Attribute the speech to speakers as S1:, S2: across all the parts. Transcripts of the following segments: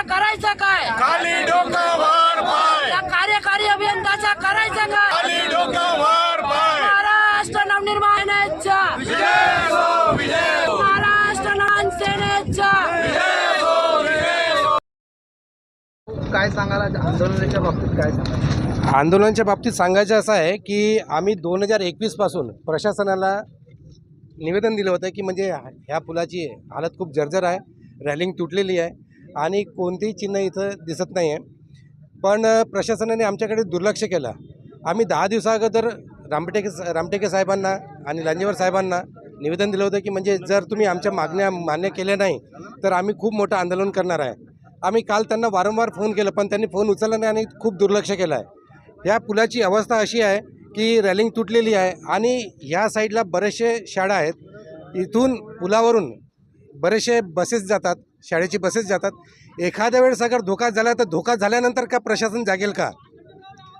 S1: अभियंत्याचा करायचा काय? खाली डोकं
S2: पाय. कार्यकारी अभियंत्याचा करायचा काय? खाली डोकं महाराष्ट्र नवनिर्माण हो, हो. महाराष्ट्र नवनिर्माण
S1: हो, काय सांगाल आंदोलनाच्या बाबतीत काय सांगाल?
S3: आंदोलनाच्या बाबतीत सांगायचं असं आहे की आम्ही दोन हजार एकवीसपासून प्रशासनाला निवेदन दिलं होतं की म्हणजे ह्या पुलाची हालत खूप जर्जर आहे रॅलिंग तुटलेली आहे. आणि कोणतेही चिन्ह इथं दिसत नाही आहे पण प्रशासनाने आमच्याकडे दुर्लक्ष केलं. आम्ही दहा दिवसाअगोदर रामटेके रामटेके साहेबांना आणि लांजेवर साहेबांना निवेदन दिलं होतं की म्हणजे जर तुम्ही आमच्या मागण्या मान्य केल्या नाही तर आम्ही खूप मोठं आंदोलन करणार आहे. आम्ही काल त्यांना वारंवार फोन केलं पण त्यांनी फोन उचलला नाही आणि खूप दुर्लक्ष केलं आहे. ह्या पुलाची अवस्था अशी आहे की रॅलिंग तुटलेली आहे आणि ह्या साईडला बरेचसे शाळा आहेत. इथून पुलावरून बरेचसे बसेस जातात शाळेची बसेस जातात. एखाद्या वेळेस अगर धोका झाला तर धोका झाल्यानंतर का प्रशासन जागेल का?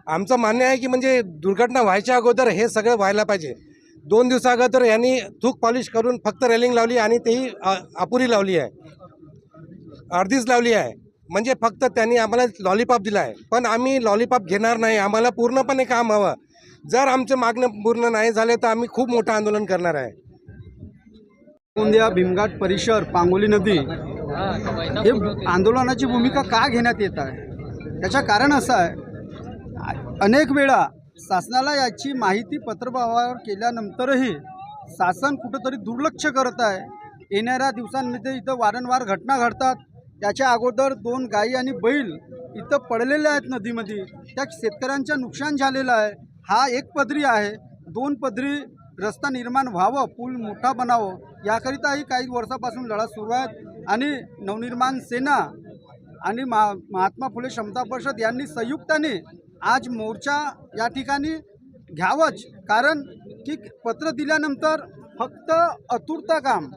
S3: आमचं मान्य आहे की म्हणजे दुर्घटना व्हायच्या अगोदर हे सगळं व्हायला पाहिजे. दोन दिवसा अगोदर यांनी थूक पॉलिश करून फक्त रेलिंग लावली आणि तेही अपुरी लावली आहे. अर्धीच लावली आहे. म्हणजे फक्त त्यांनी आम्हाला लॉलीपॉप दिला आहे. पण आम्ही लॉलीपॉप घेणार नाही. आम्हाला पूर्णपणे काम हवं. जर आमचं मागणं पूर्ण नाही झालं तर आम्ही खूप मोठं आंदोलन करणार आहे.
S4: गोंदिया भीमघाट परिसर पांगोली नदी. हे आंदोलनाची भूमिका का घेण्यात येत आहे? त्याचं कारण असं आहे अनेक वेळा शासनाला याची माहिती पत्रभावावर केल्यानंतरही शासन कुठंतरी दुर्लक्ष करत आहे. येणाऱ्या दिवसांमध्ये इथं वारंवार घटना घडतात. त्याच्या अगोदर दोन गायी आणि बैल इथं पडलेले आहेत नदीमध्ये. त्या शेतकऱ्यांचं नुकसान झालेलं आहे. हा एक पदरी आहे. दोन पदरी रस्ता निर्माण व्हावं पूल मोठा बनावं याकरिताही काही वर्षापासून लढा सुरू आहेत. आणि नवनिर्माण सेना आणि मा महात्मा फुले क्षमता परिषद यांनी संयुक्ताने आज मोर्चा या ठिकाणी घ्यावंच. कारण की पत्र दिल्यानंतर फक्त अतुरता काम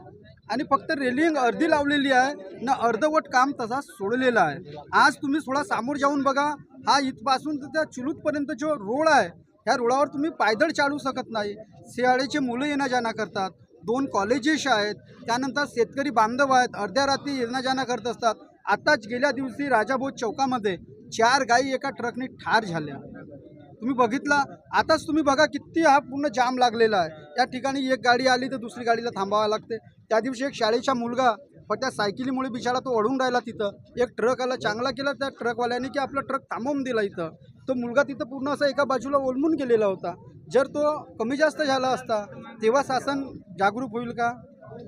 S4: आणि फक्त रेलिंग अर्धी लावलेली आहे ना अर्धवट काम तसा सोडलेला आहे. आज तुम्ही थोडा सामोर जाऊन बघा. हा इथपासून तर त्या चुलूतपर्यंत जो रोड आहे. ह्या रुळावर तुम्ही पायदळ चालू शकत नाही. शाळेचे मुलं येणं जाणं करतात. दोन कॉलेजेस आहेत त्यानंतर शेतकरी बांधव आहेत. अर्ध्या रात्री येणं जाणं करत असतात. आताच गेल्या दिवशी राजाभोज चौकामध्ये चार गायी एका ट्रकने ठार झाल्या. तुम्ही बघितला? आताच तुम्ही बघा किती हा पूर्ण जाम लागलेला आहे. त्या ठिकाणी एक गाडी आली तर दुसरी गाडीला थांबावं लागते. त्या दिवशी एक शाळेचा मुलगा पण त्या सायकलीमुळे बिचारा तो अडून राहिला तिथं. एक ट्रक आला चांगला केला त्या ट्रकवाल्याने की आपला ट्रक थांबवून दिला इथं. तो मुलगा तिथं पूर्ण असा एका बाजूला ओलमून गेलेला होता. जर तो कमी जास्त झाला असता तेव्हा शासन जागरूक होईल का?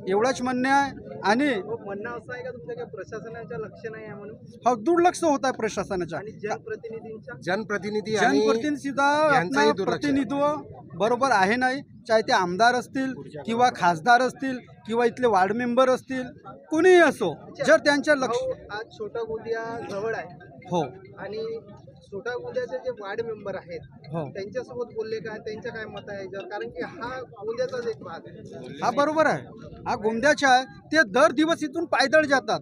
S4: एवढंच म्हणणे आहे. आणि
S1: म्हणणं असं आहे का तुमचं की प्रशासनाचं लक्ष नाही आहे म्हणून?
S4: हा दुर्लक्ष होत आहे प्रशासनाच्या.
S1: जनप्रतिनिधींच्या?
S3: जनप्रतिनिधी आणि
S4: जनप्रतिनिधी सुद्धा. प्रतिनिधित्व बरोबर आहे नाही. चाहे ते आमदार असतील किंवा खासदार असतील किंवा इथले वार्ड मेंबर असतील कोणीही असो जर त्यांच्या लक्ष
S1: आज छोटा गोंदिया जवळ आहे.
S4: हो.
S1: आणि छोटा गोंदियाचे जे वार्ड मेंबर आहेत
S4: हो.
S1: त्यांच्यासोबत बोलले काय त्यांचं काय मत आहे? कारण की हा गोंदियाचाच एक भाग आहे.
S4: हा बरोबर आहे. हा गोंद्याचा आहे. ते दर दिवस इथून पायदळ जातात.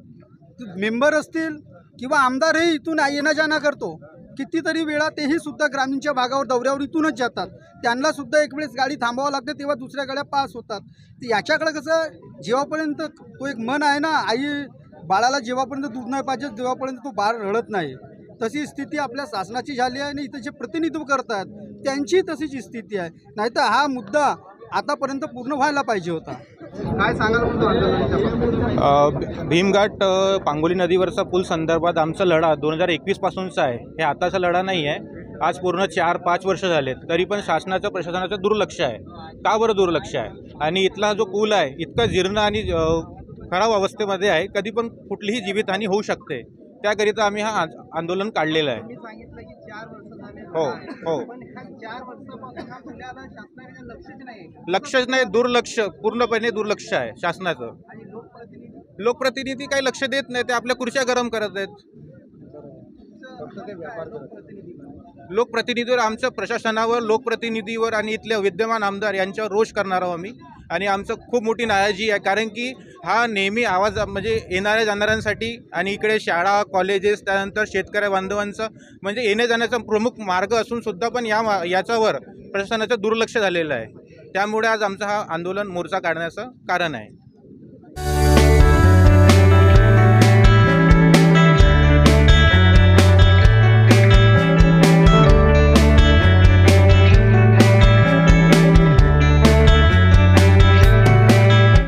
S4: मेंबर असतील किंवा आमदारही इथून येणं जाणं करतो. कितीतरी वेळा तेही सुद्धा ग्रामीणच्या भागावर दौऱ्यावर इथूनच जातात. त्यांना सुद्धा एक वेळेस गाडी थांबावं लागते तेव्हा दुसऱ्या गाड्या पास होतात. तर याच्याकडे कसं जेव्हापर्यंत तो एक मन आहे ना आई बाळाला जेव्हापर्यंत दूध नाही पाहिजे तेव्हापर्यंत तो बाळ रडत नाही. तशी स्थिती आपल्या शासनाची झाली आहे आणि इथं जे प्रतिनिधित्व करतात त्यांची तशीच स्थिती आहे. नाहीतर हा मुद्दा आतापर्यंत पूर्ण व्हायला पाहिजे होता.
S1: काय सांगाल
S5: भीमघाट पांगोली नदीवरचा पूल संदर्भात आमचा लढा दोन हजार एकवीसपासूनचा आहे. हे आताचा लढा नाही आहे. आज पूर्ण चार पाच वर्ष झालेत. तरी पण शासनाचं प्रशासनाचं दुर्लक्ष आहे. का बरं दुर्लक्ष आहे? आणि इथला जो पूल आहे इतका जीर्ण आणि खराब अवस्थेमध्ये आहे कधी पण कुठलीही जीवितहानी होऊ शकते. त्याकरिता आम्ही हा आंदोलन काढलेलं आहे. हो, हो.
S1: लक्षच नाही
S5: दुर्लक्ष पूर्णपणे दुर्लक्ष आहे शासनाचं.
S1: लोकप्रतिनिधी?
S5: काही लक्ष देत नाही ते आपल्या खुर्च्या गरम करत आहेत. लोकप्रतिनिधीवर आमचं प्रशासनावर लोकप्रतिनिधीवर आणि इथल्या विद्यमान आमदार यांच्यावर रोष करणार आहोत आम्ही. आणि आमचं खूप मोठी नाराजी आहे कारण की हा नेहमी आवाज म्हणजे येणाऱ्या जाणाऱ्यांसाठी आणि इकडे शाळा कॉलेजेस त्यानंतर शेतकऱ्या बांधवांचं म्हणजे येण्या जाण्याचा प्रमुख मार्ग असून सुद्धा पण या मा- याच्यावर प्रशासनाचं दुर्लक्ष झालेलं आहे. त्यामुळे आज आमचं हा आंदोलन मोर्चा काढण्याचं कारण आहे.